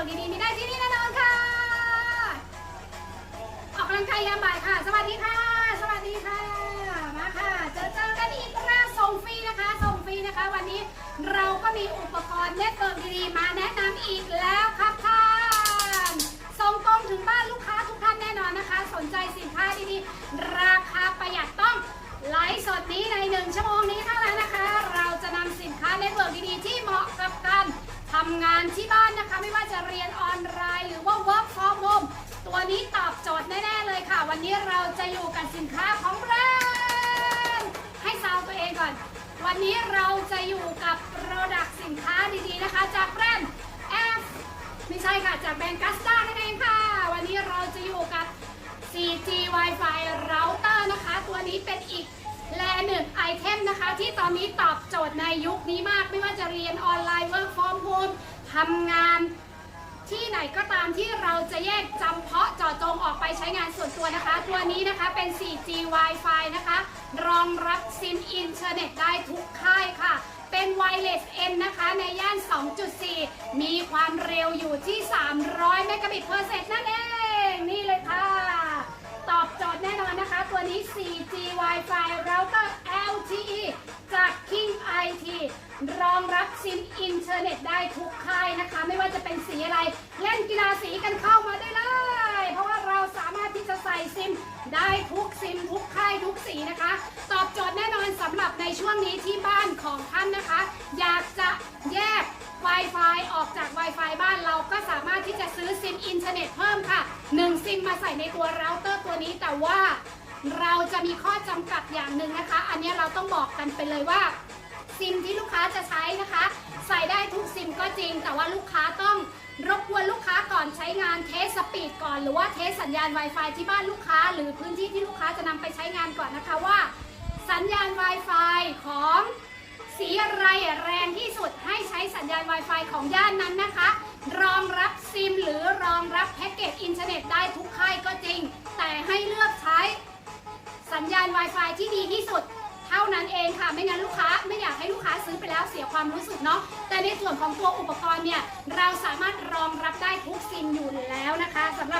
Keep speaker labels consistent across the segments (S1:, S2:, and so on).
S1: กดีๆมีได้ที่นี่แน่นอนค่ะ ออกกำลังกายยามบ่ายค่ะ สวัสดีค่ะ สวัสดีค่ะ มาค่ะ เจอเจอกันอีกแล้วส่งฟรีนะคะ ส่งฟรีนะคะ วันนี้เราก็มีอุปกรณ์เน็ตเวิร์กดีๆมาแนะนำอีกแล้วครับ ที่บ้านนะคะ ไม่ว่าจะเรียนออนไลน์ หรือว่า work from home ตัวนี้ตอบโจทย์แน่ ๆ เลยค่ะ วันนี้เราจะอยู่กับสินค้าของแบรนด์ให้ซาวตัวเองก่อน วันนี้เราจะอยู่กับโปรดักสินค้าดีๆนะคะ จากแบรนด์ F ไม่ใช่ค่ะ จากแบรนด์กัสตานั่นเองค่ะ วันนี้เราจะอยู่กับ 4G Wi-Fi router นะคะ ตัวนี้เป็นอีกแลหนึ่งไอเทมนะคะ ที่ตอนนี้ตอบโจทย์ในยุคนี้มากไม่ว่าจะเรียนออนไลน์ work from home ทำงานที่ไหนก็ตามที่เราจะแยกจำเพาะเจาะจงออกไปใช้งานส่วนตัวนะคะ ตัวนี้นะคะเป็น 4G Wi-Fi นะคะ รองรับซิมอินเทอร์เน็ตได้ทุกค่ายค่ะ เป็น Wireless N นะคะ ในย่าน 2.4 มีความเร็วอยู่ที่ 300 เมกะบิตเพอร์เซกนั่นเอง นี่เลยค่ะ ตอบโจทย์แน่นอนนะคะ ตัวนี้ 4G Wi-Fi router LTE แต่ว่าเราจะมีข้อจำกัดอย่างหนึ่งนะคะ อันนี้เราต้องบอกกันไปเลยว่าซิมที่ลูกค้าจะใช้นะคะ ใส่ได้ทุกซิมก็จริง แต่ว่าลูกค้าต้องรบกวนลูกค้าก่อนใช้งานเทสสปีดก่อน หรือว่าเทสสัญญาณ Wi-Fi ที่บ้านลูกค้า หรือพื้นที่ที่ลูกค้าจะนำไปใช้งานก่อนนะคะว่า สัญญาณ Wi-Fi ของ สีอะไรแรงที่สุดให้ใช้สัญญาณ Wi-Fi ของย่านนั้นนะคะ รองรับซิมหรือรองรับแพ็กเกจอินเทอร์เน็ตได้ทุกค่ายก็จริง แต่ให้เลือกใช้สัญญาณ Wi-Fi ที่ดีที่สุดเท่านั้นเองค่ะ ไม่งั้นลูกค้าไม่อยากให้ลูกค้าซื้อไปแล้วเสียความรู้สึกเนาะ แต่ในส่วนของตัวอุปกรณ์เนี่ย เราสามารถรองรับได้ทุกซิมอยู่แล้วนะคะสำหรับ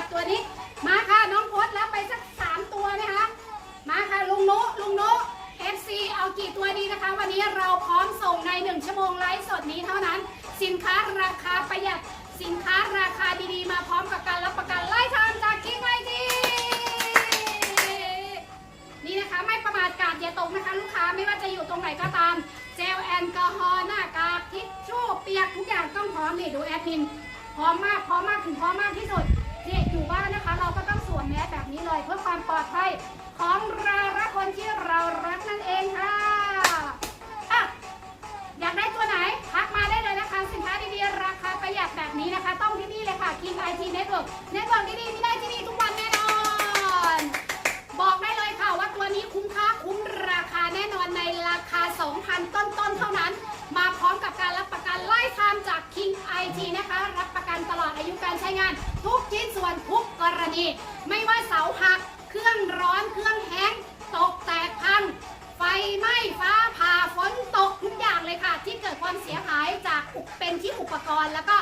S1: มาพร้อมกับการรับประกันไล่ทางจากคิงไอทีนี่นะคะไม่ประมาทกาดอย่าตกนะคะ ลูกค้าไม่ว่าจะอยู่ตรงไหนก็ตาม เจลแอลกอฮอล์หน้ากากทิชชู่เปียกทุกอย่างต้องพร้อมนี่ดูแอดมินพร้อมมากพร้อมมากถึงพร้อมมากที่สุดที่อยู่บ้านนะคะ เราก็ต้องสวมแมสแบบนี้เลย เพื่อความปลอดภัยของเราและคนที่เรารักนั่นเองค่ะอะอยากได้ตัวไหนทัก กรณ์ แล้วก็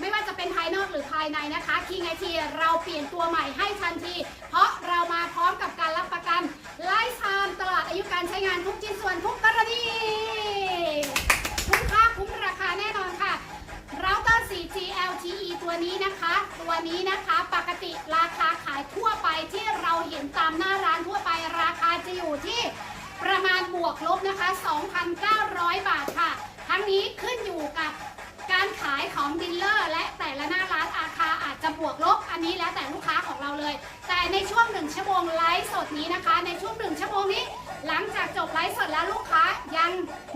S1: ไม่ว่าจะเป็นภายนอกหรือภายในนะคะคิงไอทีเราเปลี่ยนตัวใหม่ให้ทันที เพราะเรามาพร้อมกับการรับประกันไลฟ์ไทม์ตลอดอายุการใช้งานทุกชิ้นส่วนทุกกรณีคุ้มค่าคุ้มราคาแน่นอนค่ะเราเตอร์ 4G LTE ตัวนี้นะคะ ตัวนี้นะคะปกติราคาขายทั่วไปที่เราเห็นตามหน้าร้านทั่วไปราคาจะอยู่ที่ประมาณบวกลบนะคะ 2,900 บาทค่ะ ทั้งนี้ขึ้นอยู่กับ การขายของดีลเลอร์ และแต่ละหน้าร้านอาคาอาจจะบวกลบอันนี้แล้วแต่ลูกค้าของเราเลย แต่ในช่วงหนึ่งชั่วโมงไลฟ์สดนี้นะคะ ในช่วงหนึ่งชั่วโมงนี้ หลังจากจบไลฟ์สดแล้วลูกค้ายัง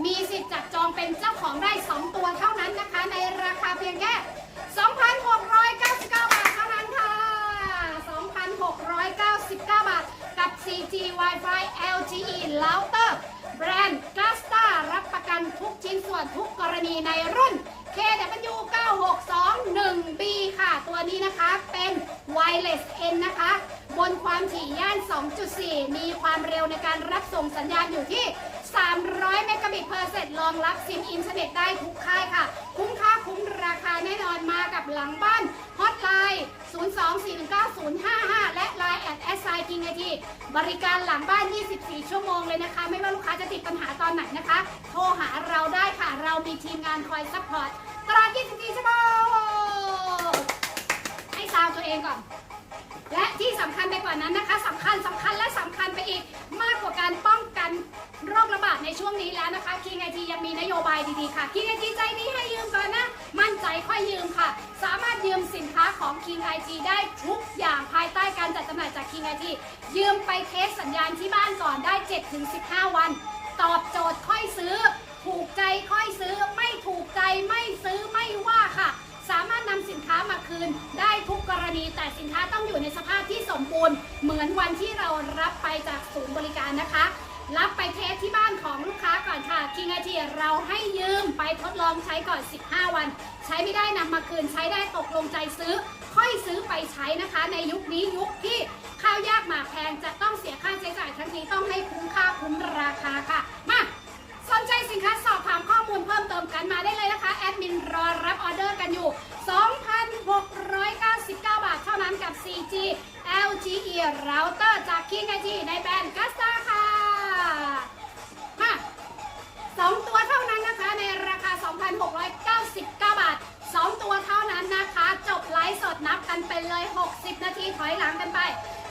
S1: มีสิทธิ์จับจองเป็นเจ้าของได้ 2 ตัวเท่านั้นนะคะ ในราคาเพียงแค่ 2,699 บาทเท่านั้นค่ะ 2,699 บาท กับ 4G Wi-Fi LTE Router แบรนด์ g a s t a รับประกันทุกชิ้นส่วนทุกกรณีในรุ่น KW9621B ค่ะ ตัวนี้นะคะเป็น S N นะคะ บนความถี่ย่าน 2.4 มีความเร็วในการรับส่งสัญญาณอยู่ที่ 300 เมกะบิตเพอร์เซกรองรับซิมอินเทอร์เน็ตได้ทุกค่ายค่ะ คุ้มค่าคุ้มราคาแน่นอนมากับหลังบ้านฮอตไลน์ 024190055 และ Line แอดแอสไซกิงไอทีบริการหลังบ้าน 24 ชั่วโมงเลยนะคะ ไม่ว่าลูกค้าจะติดปัญหาตอนไหนนะคะ โทรหาเราได้ค่ะ เรามีทีมงานคอยซัพพอร์ตตลอด 24 ชั่วโมงให้ซาวตัวเองก่อน และที่สำคัญไปกว่านั้นนะคะสำคัญสำคัญและสำคัญไปอีกมากกว่าการป้องกันโรคระบาดในช่วงนี้แล้วนะคะ King IT ยังมีนโยบายดีๆค่ะ King IT ใจดีให้ยืมก่อนนะ มั่นใจค่อยยืมค่ะ สามารถยืมสินค้าของ King IT ได้ทุกอย่างภายใต้การจัดจำหน่ายจาก King IT ยืมไปเทสสัญญาณที่บ้านก่อนได้ 7-15 วัน ตอบโจทย์ค่อยซื้อ ถูกใจค่อยซื้อไม่ถูก บูรณ์ เหมือนวันที่เรารับไปจากศูนย์บริการนะคะ รับไปเทสที่บ้านของลูกค้าก่อนค่ะคิงไอทีเราให้ยืมไปทดลองใช้ก่อน 15 วัน ใช้ไม่ได้นำมาคืนใช้ได้ตกลงใจซื้อ ค่อยซื้อไปใช้นะคะ ในยุคนี้ยุคที่ข้าวยากหมากแพงจะต้องเสียค่าใช้จ่ายทั้งทีต้องให้คุ้มค่าคุ้มราคาค่ะมา สนใจสินค้าสอบถามข้อมูลเพิ่มเติมกันมาได้เลยนะคะ แอดมินรอรับออเดอร์กันอยู่ 2,699 บาทเท่านั้นกับ 4G LTE router จาก King IT ในแบรนด์กัสตาค่ะ มาสองตัวเท่านั้นนะคะในราคา 2,699 บาท 2 ตัวเท่านั้นนะคะ จบไลฟ์สดนับกันไปเลย 60 นาทีถอยหลังกันไป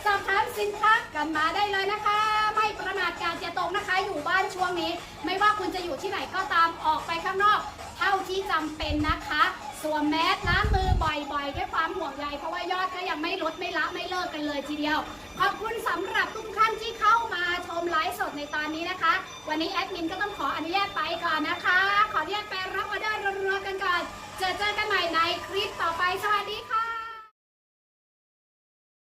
S1: สอบถามสินค้ากันมาได้เลยนะคะ ไม่ประมาทการจะตรงนะคะ อยู่บ้านช่วงนี้ ไม่ว่าคุณจะอยู่ที่ไหนก็ตามออกไปข้างนอก เท่าที่จำเป็นนะคะสวมแมสล้างมือบ่อยๆ ด้วยความห่วงใยเพราะว่ายอดก็ยังไม่ลดไม่ละไม่เลิกกันเลยทีเดียว ขอบคุณสำหรับ ในตอนนี้นะคะ วันนี้แอดมินก็ต้องขออนุญาตไปก่อนนะคะ ขออนุญาตไปรับออเดอร์รัวๆกันก่อนจอเจอกันใหม่ในคลิปต่อไป สวัสดีค่ะ